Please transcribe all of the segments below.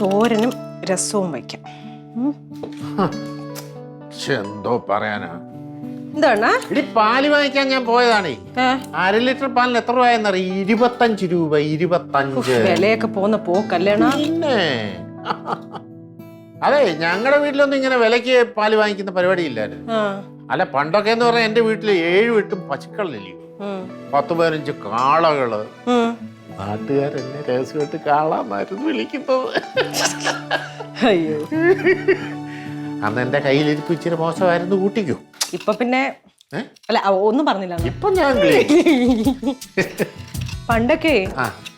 തോരനും രസവും വയ്ക്കാം. എന്തോ പറയാനാ. എന്താണ്? ഇടി പാൽ വാങ്ങിക്കാൻ ഞാൻ പോയതാണേ? അര ലിറ്റർ പാലിന് എത്ര രൂപയെന്നറിയ? ഇരുപത്തഞ്ച് രൂപ ഇരുപത്തഞ്ച്. വിലയൊക്കെ പോകുന്ന പോക്കല്ലേണ. പിന്നെ. അതെ ഞങ്ങളുടെ വീട്ടിലൊന്നും ഇങ്ങനെ വിലക്ക് പാൽ വാങ്ങിക്കുന്ന പരിപാടി ഇല്ലായിരുന്നു അല്ല പണ്ടൊക്കെ എന്ന് പറഞ്ഞാൽ എന്റെ വീട്ടിൽ ഏഴു എട്ടും പശുക്കളില്ലേ. പത്ത് പതിനഞ്ച് കാളകൾ. നാട്ടുകാരെന്നെ രഹസ്യമായിട്ട് കാണാമായിരുന്നു വിളിക്കുന്നത് അയ്യോ അന്ന് എന്റെ കയ്യിലിരിപ്പ് ഇച്ചിരി മോശമായിരുന്നു കൂട്ടിക്കോ ഇപ്പൊ പിന്നെ അല്ല ഒന്നും പറഞ്ഞില്ല. ഇപ്പൊ ഞാൻ. പണ്ടൊക്കെ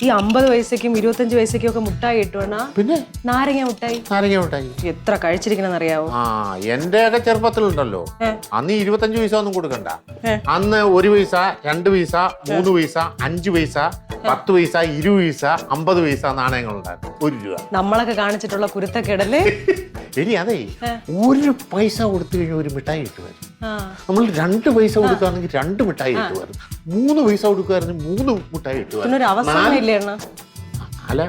ഈ അമ്പത് വയസ്സേക്കും ഇരുപത്തഞ്ച് വയസ്സേക്കും ഒക്കെ മുട്ടായി ഇട്ടുവണ്ണാ പിന്നെ? നാരങ്ങ മുട്ടായി. നാരങ്ങ മുട്ടായി. എത്ര കഴിച്ചിരിക്കണെന്ന് അറിയാവോ ആ എന്റെ ഒക്കെ ചെറുപ്പത്തിലുണ്ടല്ലോ. ഉണ്ടല്ലോ അന്ന് ഇരുപത്തഞ്ച് പൈസ ഒന്നും കൊടുക്കണ്ട. അന്ന് ഒരു പൈസ രണ്ട് പൈസ മൂന്ന് പൈസ അഞ്ച് പൈസ പത്ത് പൈസ ഇരു പൈസ അമ്പത് പൈസ നാണയങ്ങളുണ്ടായിരുന്നു. ഒരു രൂപ. നമ്മളൊക്കെ കാണിച്ചിട്ടുള്ള കുരുത്തക്കേടല്ലേ? ഇനി അതെ ഒരു പൈസ കൊടുത്തു കഴിഞ്ഞാൽ ഒരു മിഠായി കിട്ടുമായിരുന്നു. നമ്മൾ രണ്ട് പൈസ കൊടുക്കുകയാണെങ്കിൽ രണ്ട് മിഠായി കിട്ടുമായിരുന്നു. മൂന്ന് പൈസ കൊടുക്കുമായിരുന്നു മൂന്ന് മുട്ടായി കിട്ടുമായിരുന്നു അല്ല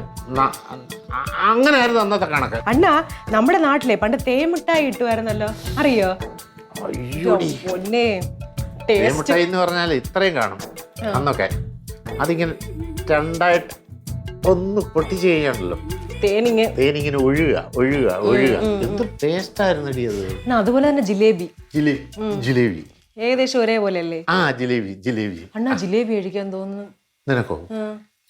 അങ്ങനെയായിരുന്നു അന്നത്തെ കണക്ക്. അണ്ണ നമ്മുടെ നാട്ടിലെ പണ്ട് തേമുട്ടായി ഇട്ടുമായിരുന്നല്ലോ അറിയോ? അയ്യോടി. പൊന്നെ. തേൻമിഠായി എന്ന് പറഞ്ഞാൽ ഇത്രയും കാണും അന്നൊക്കെ. അതിങ്ങനെ രണ്ടായിട്ട് ഒന്ന് പൊട്ടിച്ച് കഴിഞ്ഞാണല്ലോ. തേനിങ് തേനിങ്ങനെ ഒഴുക ഒഴുക ഒഴുക എന്ത് ടേസ്റ്റ് ആയിരുന്നു അത്? അതുപോലെ തന്നെ ജിലേബി. ജിലേബി ജിലേബി. ഏകദേശം ഒരേപോലെ അല്ലേ ആ ജിലേബി ജിലേബി. അണ്ണാ ജിലേബി കഴിക്കാൻ തോന്നുന്നു. നിനക്കോ?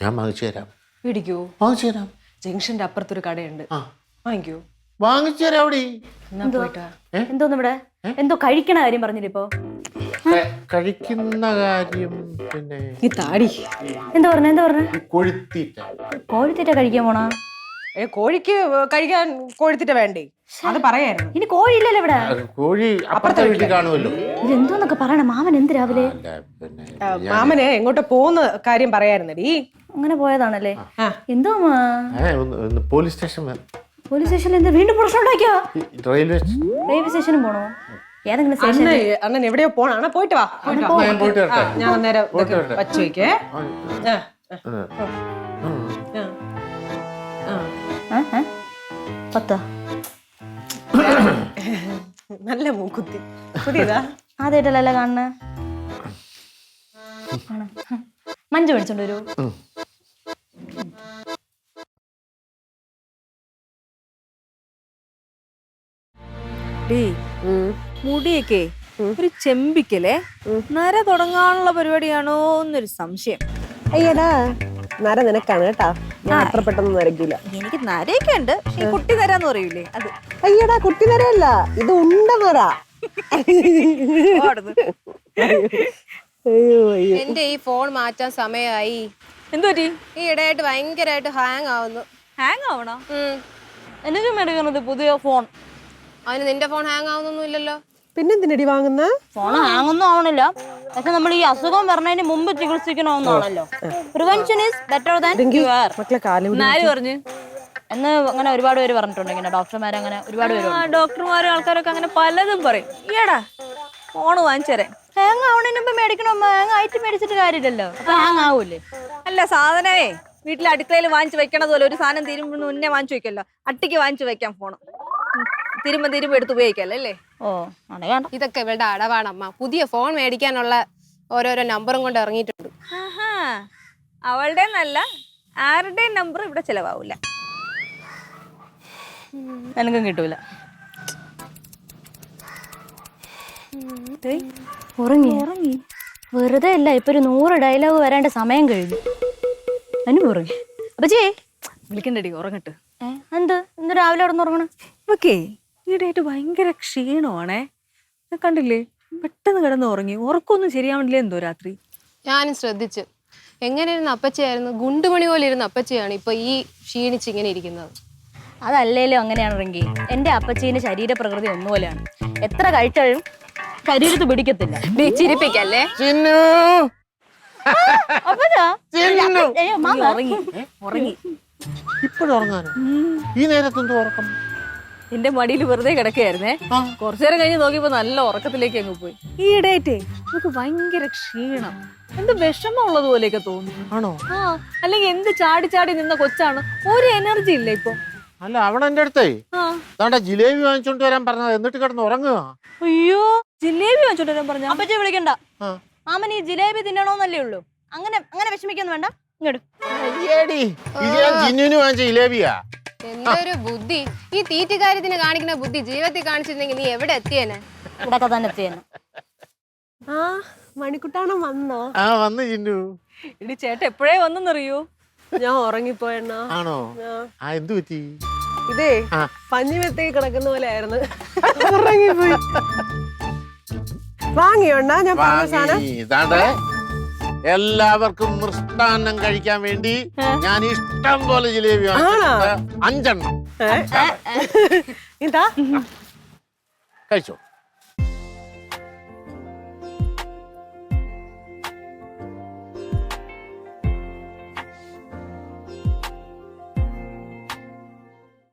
ഞാൻ വാങ്ങിച്ചു തരാം. മേടിക്കോ വാങ്ങിച്ചു തരാം. ജംഗ്ഷന്റെ അപ്പുറത്തൊരു കടയുണ്ട്. ആ. വാങ്ങിക്കോ? വാങ്ങിച്ചു തരാം അവിടെ എന്നാ പോയിട്ടാ? എന്തോന്ന് ഇവിടെ എന്തോ കഴിക്കണ കാര്യം പറഞ്ഞില്ല ഇപ്പൊ? കഴിക്കുന്ന കാര്യം പിന്നെ ഈ താടി. എന്താ പറഞ്ഞ എന്താ പറഞ്ഞ? കോഴിത്തീറ്റ കഴിക്കാൻ പോണാ? കോഴിക്ക് കഴിക്കാൻ കോഴിത്തിട്ട് വേണ്ടേ? അത് പറയായിരുന്നു. ഇനി കോഴി ഇല്ലല്ലോ ഇവിടെ കോഴി അപ്പുറത്തെ വീട്ടിൽ കാണുമല്ലോ. ഇതെന്തോന്നൊക്കെ പറയണം? മാമൻ എന്ത് രാവിലെ? മാമന് എങ്ങോട്ട് പോകുന്ന കാര്യം പറയായിരുന്നടി. അങ്ങനെ പോയതാണല്ലേ? എന്തോ പോലീസ് സ്റ്റേഷൻ പോലീസ് സ്റ്റേഷനിൽ എന്താ വീണ്ടും പ്രശ്നം ഉണ്ടാക്കിയോ? റെയിൽവേ റെയിൽവേ സ്റ്റേഷനും പോണോ? ഏതെങ്കിലും സ്റ്റേഷൻ അണ്ണൻ എവിടെയോ പോണ അണ്ണ പോയിട്ട് വാ. ഞാൻ പോയിട്ട് ആ, ഞാൻ അന്നേരം. വച്ചു വെക്കേ പത്താ. നല്ല മൂക്കുത്തി. പുതിയതാ? ആദ്യമായിട്ടല്ലേ കാണുന്നേ? ആണോ? മഞ്ച് മേടിച്ചോണ്ട് വരൂ. മുടിയൊക്കെ ഒരു ചെമ്പിക്കലേ നര തുടങ്ങാനുള്ള പരിപാടിയാണോ എന്നൊരു സംശയം. അയ്യടാ നര നിനക്കാണ് കേട്ടാ. ഞാൻ അത്ര പെട്ടെന്ന് നരയ്ക്കൂല എനിക്ക് നരയൊക്കെ ഉണ്ട് പക്ഷെ ഈ കുട്ടി നരാന്ന് പറയൂലേ? അത്. അയ്യടാ കുട്ടി നരയല്ല. ഇത് ഉണ്ട നര. ഓടുന്നു. അയ്യോ അയ്യോ. എന്റെ ഈ ഫോൺ മാറ്റാൻ സമയമായി. എന്തുപറ്റി ഈ ഇടയായിട്ട് ഭയങ്കരമായിട്ട് ഹാങ് ആവുന്നു. ഹാങ് ആവണോ? ഉം. എടുക്കുന്നത് പുതിയ ഫോൺ. അതിന് നിന്റെ ഫോൺ ഹാങ് ആവുന്നൊന്നും ഇല്ലല്ലോ പിന്നെന്തിനടി വാങ്ങുന്ന? ഫോൺ വാങ്ങുന്നു ആവണില്ല പക്ഷെ നമ്മൾ ഈ അസുഖം വരണതിന് മുമ്പ് ചികിത്സിക്കണമെന്നാണല്ലോ prevention is better than cure മക്കളെ കാലും ആര് പറഞ്ഞു? എന്ന് അങ്ങനെ ഒരുപാട് പേര് പറഞ്ഞിട്ടുണ്ട് ഇങ്ങനെ. ഡോക്ടർമാർ അങ്ങനെ ഒരുപാട് പേര് ഡോക്ടർമാരും ആൾക്കാരൊക്കെ അങ്ങനെ പലതും പറയും. ഈടാ ഫോൺ വാങ്ങിച്ചേരെ. ഹാങ് ആവണതിന് മുമ്പ് മേടിക്കണം? ഹാങ് ആയിട്ട് മേടിച്ചിട്ട് കാര്യമില്ലല്ലോ. അപ്പൊ ഹാങ് ആവൂലേ അല്ല സാധനമേ വീട്ടിലെ അടുക്കളയിൽ വാങ്ങിച്ചു വെക്കണത് പോലെ ഒരു സാധനം തീരുമ്പോൾ മുന്നേ വാങ്ങിച്ചു വെക്കല്ലോ. അട്ടിക്ക് വാങ്ങിച്ചു വെക്കാം ഫോൺ തിരുമ്പ തിരുമ്പ് എടുത്ത് ഉപയോഗിക്കല്ലേ അല്ലേ? ഓ വേണ്ട. ഇതൊക്കെ ഇവളുടെ അടവാണമ്മ പുതിയ ഫോൺ മേടിക്കാനുള്ള ഓരോരോ നമ്പറും കൊണ്ട് ഇറങ്ങിയിട്ടുണ്ട്. ആഹാ അവളുടെ നല്ല ആരുടെയും നമ്പർ ഇവിടെ ചിലവാവൂല. എനിക്കും കിട്ടൂല. ഉറങ്ങി. ഉറങ്ങി. വെറുതെ അല്ല ഇപ്പൊ ഒരു നൂറ് ഡയലോഗ് വരേണ്ട സമയം കഴിഞ്ഞു. അനു ഉറങ്ങി. അപ്പച്ചേ വിളിക്കണ്ടടി ഉറങ്ങട്ട്. എന്ത്? ഇന്ന് രാവിലെ അവിടെ നിന്ന് ഉറങ്ങണം? ഓക്കേ ഈടായിട്ട് ഭയങ്കര ക്ഷീണമാണേ. ഞാൻ കണ്ടില്ലേ പെട്ടെന്ന് കിടന്ന് ഉറങ്ങി. ഉറക്കമൊന്നും ശരിയാവണില്ലേ എന്തോ രാത്രി? ഞാനും ശ്രദ്ധിച്ച്. എങ്ങനെ ഇരുന്ന അപ്പച്ചയായിരുന്നു? ഗുണ്ടുമണി പോലെ ഇരുന്ന അപ്പച്ചയാണ് ഇപ്പൊ ഈ ക്ഷീണിച്ച് ഇങ്ങനെ ഇരിക്കുന്നത്. അതല്ലേലും അങ്ങനെയാണെങ്കിൽ എന്റെ അപ്പച്ചീന്റെ ശരീരപ്രകൃതി ഒന്നുപോലെയാണ്. എത്ര കഴിച്ചാലും ശരീരത്ത് പിടിക്കത്തില്ല. നീ ചിരിപ്പിക്കല്ലേ? ചിന്നു! അപ്പച്ചാ, ചിന്നു! മാമ. ഉറങ്ങി ഉറങ്ങി. ഇപ്പോഴുറങ്ങാനോ? ഈ നേരത്തെന്തോ ഉറക്കം. എന്റെ മടിയിൽ വെറുതെ കിടക്കുകയായിരുന്നേ. കുറച്ചു നേരം കഴിഞ്ഞ് നോക്കിയപ്പോ നല്ല ഉറക്കത്തിലേക്ക് അങ്ങ് പോയി. ഈ ഇടയായിട്ടേ നമുക്ക് ഭയങ്കര ക്ഷീണം. എന്ത് വിഷമം ഉള്ളത് പോലെയൊക്കെ തോന്നുന്നു. ആണോ? ആ അല്ലെങ്കിൽ എന്ത് ചാടി ചാടി നിന്ന കൊച്ചാണ്. ഒരു എനർജി ഇല്ല ഇപ്പൊ. അല്ല അവിടെ എന്റെ അടുത്തേ. ആ. അതാണ്ട ജിലേബി വാങ്ങിച്ചോണ്ട് വരാൻ പറഞ്ഞത്. എന്നിട്ട് കിടന്ന് ഉറങ്ങുക അയ്യോ ജിലേബി വാങ്ങിച്ചോണ്ട് വരാൻ പറഞ്ഞ? അപ്പച്ചി വിളിക്കണ്ട. ആ. മാമൻ ഈ ജിലേബി തിന്നണോന്നല്ലേ ഉള്ളൂ. അങ്ങനെ അങ്ങനെ വിഷമിക്കൊന്നും വേണ്ട. ഇങ്ങോട്ട് അയ്യേടി ഇത് ഞാൻ ജിന്നുവിന് വാങ്ങിച്ച ജിലേബിയാ. എന്തൊരു ബുദ്ധി? ഈ തീറ്റുകാര്യത്തിന് കാണിക്കുന്ന ബുദ്ധി ജീവിതത്തിൽ കാണിച്ചിരുന്നെങ്കിൽ നീ എവിടെ എത്തിയേനെ? ഇവിടൊക്കെ തന്നെ ചെയ്യുന്നു ആ മണിക്കുട്ടാണോ വന്നോ? ആ വന്നു ജിന്നു ഇടി ചേട്ടൻ എപ്പോഴേ വന്നെന്നറിയൂ? ഞാൻ ഉറങ്ങിപ്പോയെണ്ണ. ആണോ? ആ. എന്തു പറ്റി? ഇതേ പഞ്ഞിമെത്തേ കിടക്കുന്ന പോലെ ആയിരുന്നു. ഉറങ്ങിപ്പോയി. വാങ്ങിയോണ്ണ ഞാൻ പറഞ്ഞ സാധനം? എല്ലാവർക്കും മൃഷ്ടാന്നം കഴിക്കാൻ വേണ്ടി ഞാൻ ഇഷ്ടം പോലെ ജിലേബി. അഞ്ചെണ്ണം? ഇതാ കഴിച്ചോ?